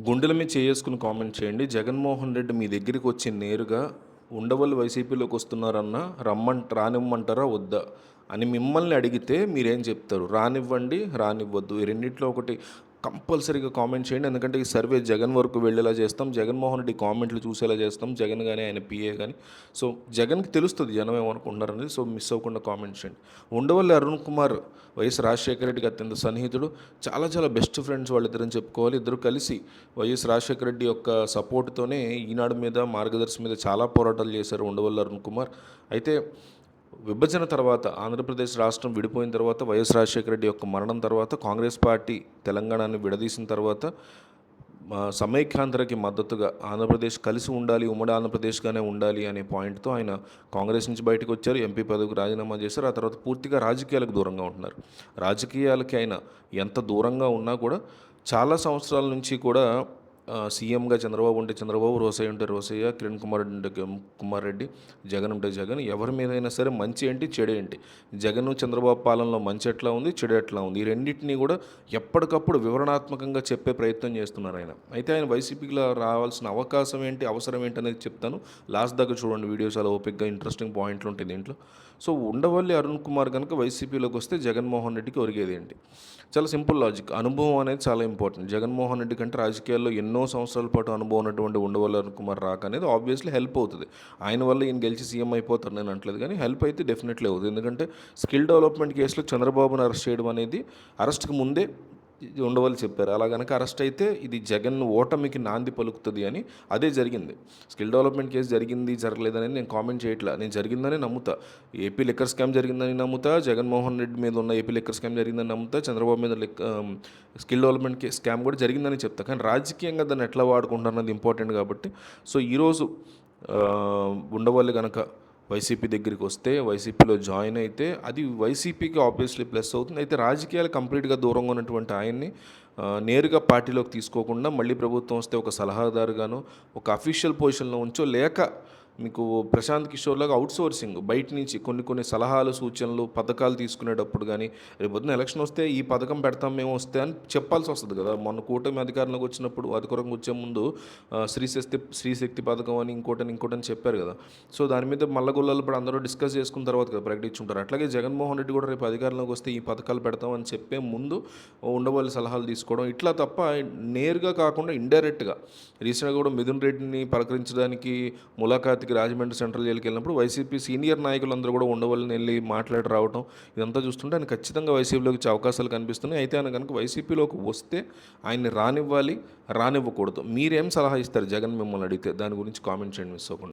గుండెల మీద చేసుకుని కామెంట్ చేయండి. జగన్మోహన్ రెడ్డి మీ దగ్గరికి వచ్చి నేరుగా ఉండవల్లి వైసీపీలోకి వస్తున్నారన్న రమ్మంట రానివ్వమంటారా? వద్దా? అని మిమ్మల్ని అడిగితే మీరేం చెప్తారు? రానివ్వండి రానివ్వద్దు. ఈ రెండింటిలో ఒకటి కంపల్సరీగా కామెంట్ చేయండి. ఎందుకంటే ఈ సర్వే జగన్ వరకు వెళ్ళేలా చేస్తాం. జగన్మోహన్ రెడ్డి కామెంట్లు చూసేలా చేస్తాం. జగన్ కానీ ఆయన పిఏ కానీ సో జగన్కి తెలుస్తుంది జనం ఏమనుకుంటున్నారనేది సో మిస్ అవ్వకుండా కామెంట్ చేయండి. ఉండవల్లి అరుణ్ కుమార్ వైఎస్ రాజశేఖర రెడ్డికి అత్యంత సన్నిహితుడు. చాలా చాలా బెస్ట్ ఫ్రెండ్స్ వాళ్ళిద్దరని చెప్పుకోవాలి. ఇద్దరు కలిసి వైఎస్ రాజశేఖర రెడ్డి యొక్క సపోర్ట్తోనే ఈనాడు మీద మార్గదర్శి మీద చాలా పోరాటాలు చేశారు ఉండవల్లి అరుణ్ కుమార్. అయితే విభజన తర్వాత ఆంధ్రప్రదేశ్ రాష్ట్రం విడిపోయిన తర్వాత వైఎస్ రాజశేఖర రెడ్డి యొక్క మరణం తర్వాత కాంగ్రెస్ పార్టీ తెలంగాణను విడదీసిన తర్వాత సమైక్యాంధ్రకి మద్దతుగా ఆంధ్రప్రదేశ్ కలిసి ఉండాలి ఉమ్మడి ఆంధ్రప్రదేశ్గానే ఉండాలి అనే పాయింట్తో ఆయన కాంగ్రెస్ నుంచి బయటకు వచ్చారు ఎంపీ పదవికి రాజీనామా చేశారు. ఆ తర్వాత పూర్తిగా రాజకీయాలకు దూరంగా ఉంటున్నారు. రాజకీయాలకి ఆయన ఎంత దూరంగా ఉన్నా కూడా చాలా సంవత్సరాల నుంచి కూడా సీఎంగా చంద్రబాబు ఉంటే చంద్రబాబు రోసయ్య ఉంటే రోసయ్య కిరణ్ కుమార్ రెడ్డి ఉంటే కుమార్ రెడ్డి జగన్ ఉంటే జగన్ ఎవరి మీద అయినా సరే మంచి ఏంటి చెడు ఏంటి? జగన్ చంద్రబాబు పాలనలో మంచి ఎట్లా ఉంది చెడు ఎట్లా ఉంది? ఈ రెండింటినీ కూడా ఎప్పటికప్పుడు వివరణాత్మకంగా చెప్పే ప్రయత్నం చేస్తున్నారు ఆయన. అయితే ఆయన వైసీపీలో రావాల్సిన అవకాశం ఏంటి అవసరం ఏంటి అనేది చెప్తాను. లాస్ట్ దాకా చూడండి వీడియోస్ అలా ఓపిక్గా ఇంట్రెస్టింగ్ పాయింట్లు ఉంటాయి దీంట్లో. సో ఉండవల్లి అరుణ్ కుమార్ కనుక వైసీపీలోకి వస్తే జగన్మోహన్ రెడ్డికి ఒరిగేది ఏంటి? చాలా సింపుల్ లాజిక్. అనుభవం అనేది చాలా ఇంపార్టెంట్ జగన్మోహన్ రెడ్డి కంటే రాజకీయాల్లో ఎన్నో సంవత్సరాల పాటు అనుభవం ఉన్నటువంటి ఉండవల్లి కుమార్ రాక అనేది ఆబ్వియస్లీ హెల్ప్ అవుతుంది. ఆయన వల్ల ఈయన గెలిచి సీఎం అయిపోతారు నేను అంటలేదు కానీ హెల్ప్ అయితే డెఫినెట్లీ అవుతుంది. ఎందుకంటే స్కిల్ డెవలప్మెంట్ కేసులో చంద్రబాబును అరెస్ట్ చేయడం అనేది అరెస్ట్కి ముందే ఉండవల్లి చెప్పారు. అలా కనుక అరెస్ట్ అయితే ఇది జగన్ ఓటమికి నాంది పలుకుతుంది అని అదే జరిగింది. స్కిల్ డెవలప్మెంట్ కేసు జరిగింది జరగలేదని నేను కామెంట్ చేయట్లా. నేను జరిగిందని నమ్ముతా. ఏపీ లిక్కర్ స్కామ్ జరిగిందని నమ్ముతా జగన్మోహన్ రెడ్డి మీద ఉన్న ఏపీ లిక్కర్ స్కామ్ జరిగిందని నమ్ముతా చంద్రబాబు మీద లిక్ స్కిల్ డెవలప్మెంట్ కే స్కామ్ కూడా జరిగిందని చెప్తా. కానీ రాజకీయంగా దాన్ని ఎట్లా వాడుకుంటారు అన్నది ఇంపార్టెంట్ కాబట్టి. సో ఈరోజు ఉండవల్లి కనుక వైసీపీ దగ్గరికి వస్తే వైసీపీలో జాయిన్ అయితే అది వైసీపీకి ఆబ్వియస్లీ ప్లస్ అవుతుంది. అయితే రాజకీయాలు కంప్లీట్గా దూరంగా ఉన్నటువంటి ఆయన్ని నేరుగా పార్టీలోకి తీసుకోకుండా మళ్ళీ ప్రభుత్వం వస్తే ఒక సలహాదారుగాను ఒక అఫీషియల్ పొజిషన్లో ఉంచో లేక మీకు ప్రశాంత్ కిషోర్ లాగా అవుట్ సోర్సింగ్ బయట నుంచి కొన్ని కొన్ని సలహాలు సూచనలు పథకాలు తీసుకునేటప్పుడు కానీ రేపు పొద్దున ఎలక్షన్ వస్తే ఈ పథకం పెడతాం మేము వస్తే అని చెప్పాల్సి వస్తుంది కదా. మొన్న కూటమి అధికారంలోకి వచ్చినప్పుడు అధికారంకి వచ్చే ముందు శ్రీశక్తి శ్రీశక్తి పథకం అని ఇంకోటని ఇంకోటని చెప్పారు కదా. సో దాని మీద మల్లగొల్లలు ఇప్పుడు అందరూ డిస్కస్ చేసుకున్న తర్వాత కదా ప్రకటించుంటారు అట్లాగే జగన్మోహన్ రెడ్డి కూడా రేపు అధికారంలోకి వస్తే ఈ పథకాలు పెడతామని చెప్పే ముందు ఉండవల్లి సలహాలు తీసుకోవడం ఇట్లా తప్ప నేరుగా కాకుండా ఇండైరెక్ట్గా రీసెంట్గా కూడా మిథున్ రెడ్డిని పలకరించడానికి ములాఖాత్కి రాజమండ్రి సెంట్రల్ జైలుకి వెళ్ళినప్పుడు వైసీపీ సీనియర్ నాయకులందరూ కూడా ఉండవల్ని వెళ్ళి మాట్లాడి రావడం ఇదంతా చూస్తుంటే ఆయన ఖచ్చితంగా వైసీపీలోకి వచ్చే అవకాశాలు కనిపిస్తున్నాయి. అయితే ఆయన కనుక వైసీపీలోకి వస్తే ఆయన్ని రానివ్వాలి రానివ్వకూడదు. మీరేం సలహా ఇస్తారు? జగన్ మిమ్మల్ని అడిగితే దాని గురించి కామెంట్ చేయండి మిస్ అవ్వకుండా.